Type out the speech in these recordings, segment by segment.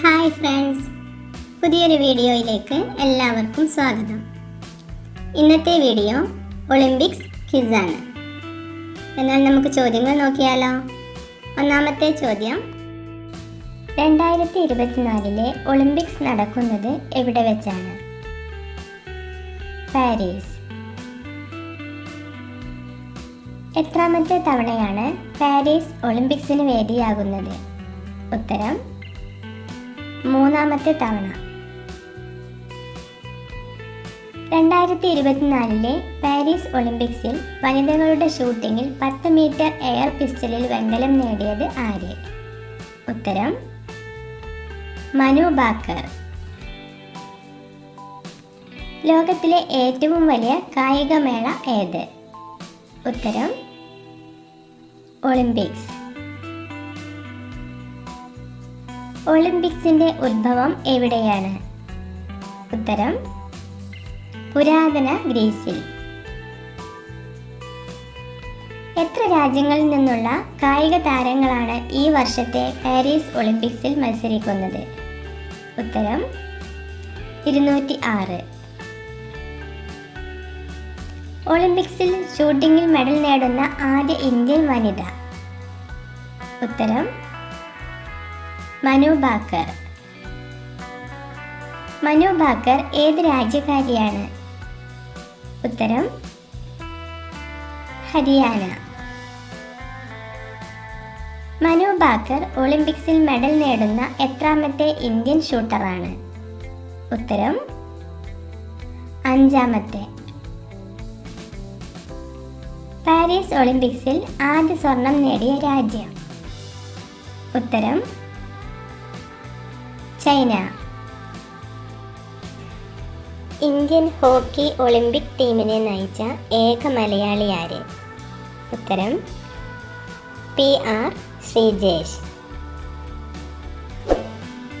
Hi friends. പുതിയൊരു വീഡിയോയിലേക്ക് എല്ലാവർക്കും സ്വാഗതം. ഇന്നത്തെ വീഡിയോ ഒളിമ്പിക്സ് ക്വിസാണ് എന്നാൽ നമുക്ക് ചോദ്യങ്ങൾ നോക്കിയാലോ? ഒന്നാമത്തെ ചോദ്യം. രണ്ടായിരത്തി ഇരുപത്തിനാലിലെ ഒളിമ്പിക്സ് നടക്കുന്നത് എവിടെ വെച്ചാണ്? പാരീസ്. എത്രാമത്തെ തവണയാണ് പാരീസ് ഒളിമ്പിക്സിന് വേദിയാകുന്നത്? ഉത്തരം മൂന്നാമത്തെ തവണ. രണ്ടായിരത്തി ഇരുപത്തിനാലിലെ പാരീസ് ഒളിമ്പിക്സിൽ വനിതകളുടെ ഷൂട്ടിങ്ങിൽ പത്ത് മീറ്റർ എയർ പിസ്റ്റലിൽ വെങ്കലം നേടിയത് ആര്? ഉത്തരം മനു ബാക്കർ. ലോകത്തിലെ ഏറ്റവും വലിയ കായികമേള ഏത്? ഉത്തരം ഒളിമ്പിക്സ്. ഒളിമ്പിക്സിന്റെ ഉത്ഭവം എവിടെയാണ്? ഉത്തരം പുരാതന ഗ്രീസിൽ. എത്ര രാജ്യങ്ങളിൽ നിന്നുള്ള കായിക താരങ്ങളാണ് ഈ വർഷത്തെ പാരീസ് ഒളിമ്പിക്സിൽ മത്സരിക്കുന്നത്? ഉത്തരം ഇരുന്നൂറ്റി ആറ് ഒളിമ്പിക്സിൽ ഷൂട്ടിങ്ങിൽ മെഡൽ നേടുന്ന ആദ്യ ഇന്ത്യൻ വനിത. ഉത്തരം മനു ബാക്കർ. മനു ബാക്കർ ഏത് രാജ്യക്കാരിയാണ്? ഉത്തരം ഹരിയാന. മനു ബാക്കർ ഒളിമ്പിക്സിൽ മെഡൽ നേടുന്ന എത്രാമത്തെ ഇന്ത്യൻ ഷൂട്ടറാണ്? ഉത്തരം അഞ്ചാമത്തെ. പാരീസ് ഒളിമ്പിക്സിൽ ആദ്യ സ്വർണം നേടിയ രാജ്യം. ഉത്തരം ചൈന. ഇന്ത്യൻ ഹോക്കി ഒളിമ്പിക് ടീമിനെ നയിച്ച ഏക മലയാളി ആര്? ഉത്തരം പി ആർ ശ്രീജേഷ്.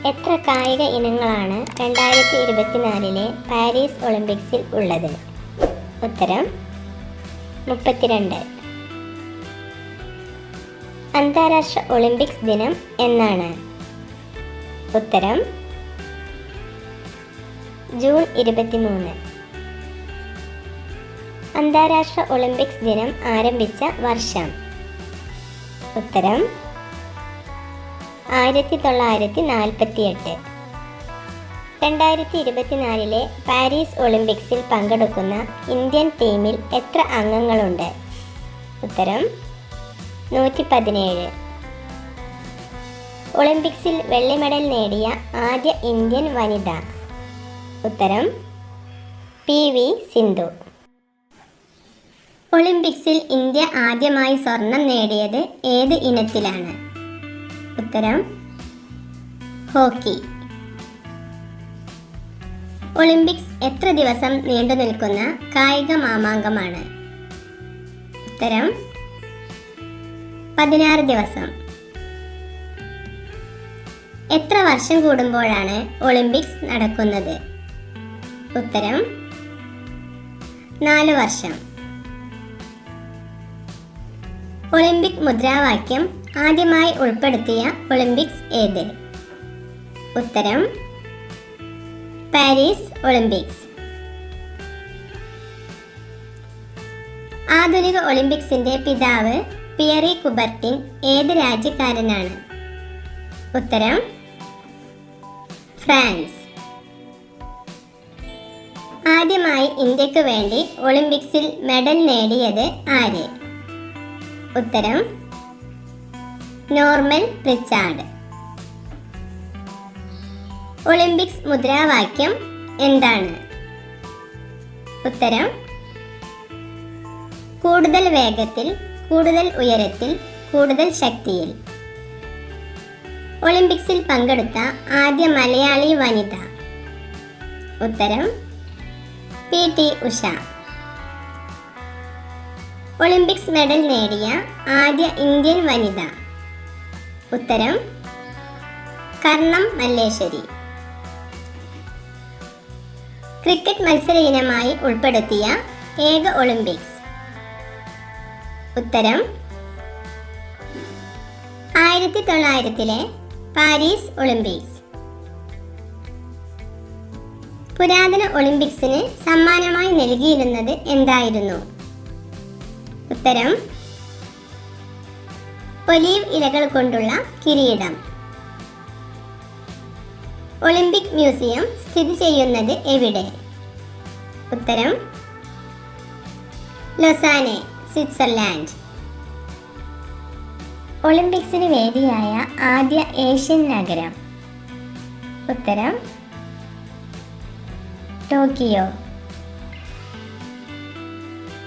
എത്ര കായിക ഇനങ്ങളാണ് രണ്ടായിരത്തി ഇരുപത്തിനാലിലെ പാരീസ് ഒളിമ്പിക്സിൽ ഉള്ളത്? ഉത്തരം മുപ്പത്തിരണ്ട്. അന്താരാഷ്ട്ര ഒളിമ്പിക്സ് ദിനം എന്നാണ്. ഉത്തരം ജൂൺ ഇരുപത്തിമൂന്ന്. അന്താരാഷ്ട്ര ഒളിമ്പിക്സ് ദിനം ആരംഭിച്ച വർഷം. ഉത്തരം ആയിരത്തി തൊള്ളായിരത്തി നാൽപ്പത്തി എട്ട് രണ്ടായിരത്തി ഇരുപത്തിനാലിലെ പാരീസ് ഒളിമ്പിക്സിൽ പങ്കെടുക്കുന്ന ഇന്ത്യൻ ടീമിൽ എത്ര അംഗങ്ങളുണ്ട്? ഉത്തരം നൂറ്റി പതിനേഴ് ഒളിമ്പിക്സിൽ വെള്ളി മെഡൽ നേടിയ ആദ്യ ഇന്ത്യൻ വനിത. ഉത്തരം പി വി സിന്ധു. ഒളിമ്പിക്സിൽ ഇന്ത്യ ആദ്യമായി സ്വർണം നേടിയത് ഏത് ഇനത്തിലാണ്? ഉത്തരം ഹോക്കി. ഒളിമ്പിക്സ് എത്ര ദിവസം നീണ്ടു നിൽക്കുന്ന കായിക മാമാങ്കമാണ്? ഉത്തരം പതിനാറ് ദിവസം. എത്ര വർഷം കൂടുമ്പോഴാണ് ഒളിമ്പിക്സ് നടക്കുന്നത്? ഉത്തരം നാല് വർഷം. ഒളിമ്പിക് മുദ്രാവാക്യം ആദ്യമായി ഉൾപ്പെടുത്തിയ ഒളിമ്പിക്സ് ഏത്? ഉത്തരം പാരീസ് ഒളിമ്പിക്സ്. ആധുനിക ഒളിമ്പിക്സിന്റെ പിതാവ് പിയറി കുബർട്ടിൻ ഏത് രാജ്യക്കാരനാണ്? ഉത്തരം ഫ്രാൻസ്. ആദ്യമായി ഇന്ത്യയ്ക്ക് വേണ്ടി ഒളിമ്പിക്സിൽ മെഡൽ നേടിയത് ആര്? ഉത്തരം നോർമൽ റിച്ചാർഡ്. ഒളിമ്പിക്സ് മുദ്രാവാക്യം എന്താണ്? ഉത്തരം കൂടുതൽ വേഗത്തിൽ കൂടുതൽ ഉയരത്തിൽ കൂടുതൽ ശക്തിയിൽ. ഒളിമ്പിക്സിൽ പങ്കെടുത്ത ആദ്യ മലയാളി വനിത. ഉത്തരം പി ടി ഉഷ. ഒളിമ്പിക്സ് മെഡൽ നേടിയ ആദ്യ ഇന്ത്യൻ വനിത. ഉത്തരം കർണം മല്ലേശ്വരി. ക്രിക്കറ്റ് മത്സര ഇനമായി ഉൾപ്പെടുത്തിയ ഏക ഒളിമ്പിക്സ്. ഉത്തരം ആയിരത്തി തൊള്ളായിരത്തിലെ പാരീസ് ഒളിമ്പിക്സ്. പുരാതന ഒളിമ്പിക്സിന് സമ്മാനമായി നൽകിയിരുന്നത് എന്തായിരുന്നു? ഉത്തരം ഒലീവ് ഇലകൾ കൊണ്ടുള്ള കിരീടം. ഒളിമ്പിക് മ്യൂസിയം സ്ഥിതി ചെയ്യുന്നത് എവിടെ? ഉത്തരം ലൊസാനെ സ്വിറ്റ്സർലാൻഡ്. ഒളിമ്പിക്സിന് വേദിയായ ആദ്യ ഏഷ്യൻ നഗരം. ഉത്തരം ടോക്കിയോ.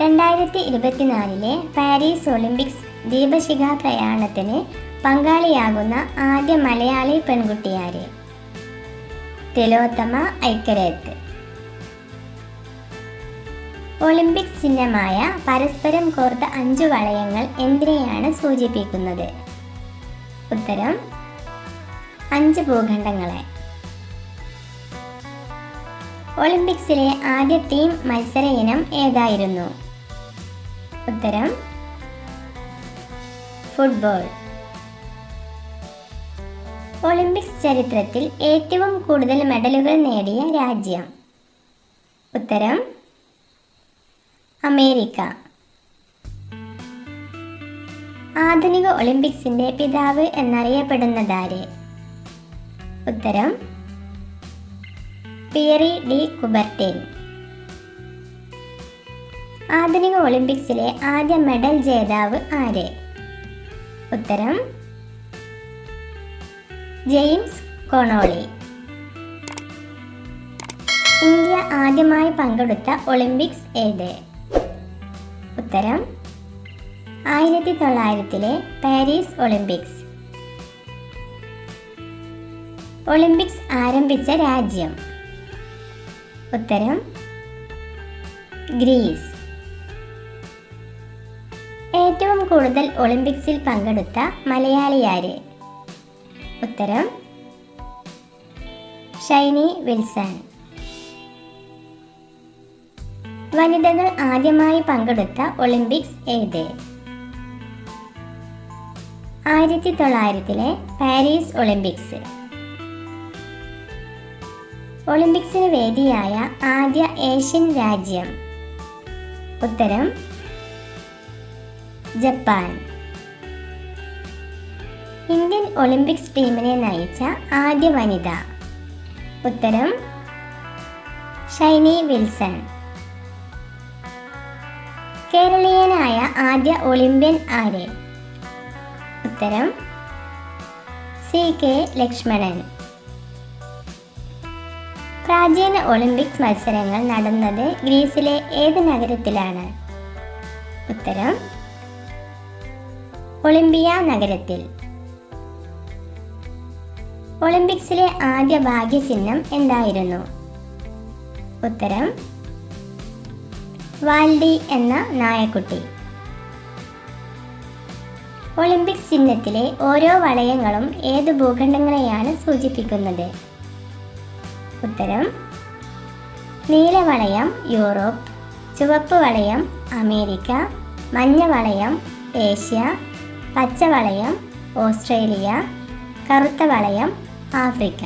രണ്ടായിരത്തി ഇരുപത്തിനാലിലെ പാരീസ് ഒളിമ്പിക്സ് ദീപശിഖ പ്രയാണത്തിന് പങ്കാളിയാകുന്ന ആദ്യ മലയാളി പെൺകുട്ടിയാര്. തിലോത്തമ ഐക്കരേത്ത്. ഒളിമ്പിക് ചിഹ്നമായ പരസ്പരം കോർത്ത അഞ്ചു വളയങ്ങൾ എന്തിനെയാണ് സൂചിപ്പിക്കുന്നത്? ഉത്തരം അഞ്ച് ഭൂഖണ്ഡങ്ങളെ. ഒളിമ്പിക്സിലെ ആദ്യ ടീം മത്സര ഇനം ഏതായിരുന്നു? ഉത്തരം ഫുട്ബോൾ. ഒളിമ്പിക്സ് ചരിത്രത്തിൽ ഏറ്റവും കൂടുതൽ മെഡലുകൾ നേടിയ രാജ്യം. ഉത്തരം അമേരിക്ക. ആധുനിക ഒളിമ്പിക്സിന്റെ പിതാവ് എന്നറിയപ്പെടുന്നതാര്? ഉത്തരം പിയറി ഡി കുബർട്ടേൻ. ആധുനിക ഒളിമ്പിക്സിലെ ആദ്യ മെഡൽ ജേതാവ് ആര്? ഉത്തരം ജെയിംസ് കൊണോളി. ഇന്ത്യ ആദ്യമായി പങ്കെടുത്ത ഒളിമ്പിക്സ് ഏത്? ഉത്തരം ആയിരത്തി തൊള്ളായിരത്തിലെ പാരീസ് ഒളിമ്പിക്സ്. ഒളിമ്പിക്സ് ആരംഭിച്ച രാജ്യം. ഉത്തരം ഗ്രീസ്. ഏറ്റവും കൂടുതൽ ഒളിമ്പിക്സിൽ പങ്കെടുത്ത മലയാളിയാര്? ഉത്തരം ഷൈനി വിൽസൺ. വനിതകൾ ആദ്യമായി പങ്കെടുത്ത ഒളിമ്പിക്സ് ഏത്? ആയിരത്തി തൊള്ളായിരത്തിലെ പാരീസ് ഒളിമ്പിക്സ്. ഒളിമ്പിക്സിന് വേദിയായ ആദ്യ ഏഷ്യൻ രാജ്യം. ഉത്തരം ജപ്പാൻ. ഇന്ത്യൻ ഒളിമ്പിക്സ് ടീമിനെ നയിച്ച ആദ്യ വനിത. ഉത്തരം ഷൈനി വിൽസൺ. കേരളീയനായ ആദ്യ ഒളിമ്പ്യൻ ആര്? ഉത്തരം സി കെ ലക്ഷ്മണൻ. പ്രാചീന ഒളിമ്പിക്സ് മത്സരങ്ങൾ നടന്നത് ഗ്രീസിലെ ഏത് നഗരത്തിലാണ്? ഉത്തരം ഒളിമ്പിയ നഗരത്തിൽ. ഒളിമ്പിക്സിലെ ആദ്യ ഭാഗ്യചിഹ്നം എന്തായിരുന്നു? ഉത്തരം വാൽഡി എന്ന നായക്കുട്ടി. ഒളിമ്പിക് ചിഹ്നത്തിലെ ഓരോ വളയങ്ങളും ഏത് ഭൂഖണ്ഡങ്ങളെയാണ് സൂചിപ്പിക്കുന്നത്? ഉത്തരം നീലവളയം യൂറോപ്പ് ചുവപ്പ് വളയം അമേരിക്ക മഞ്ഞ വളയം ഏഷ്യ പച്ചവളയം ഓസ്ട്രേലിയ കറുത്ത വളയം ആഫ്രിക്ക.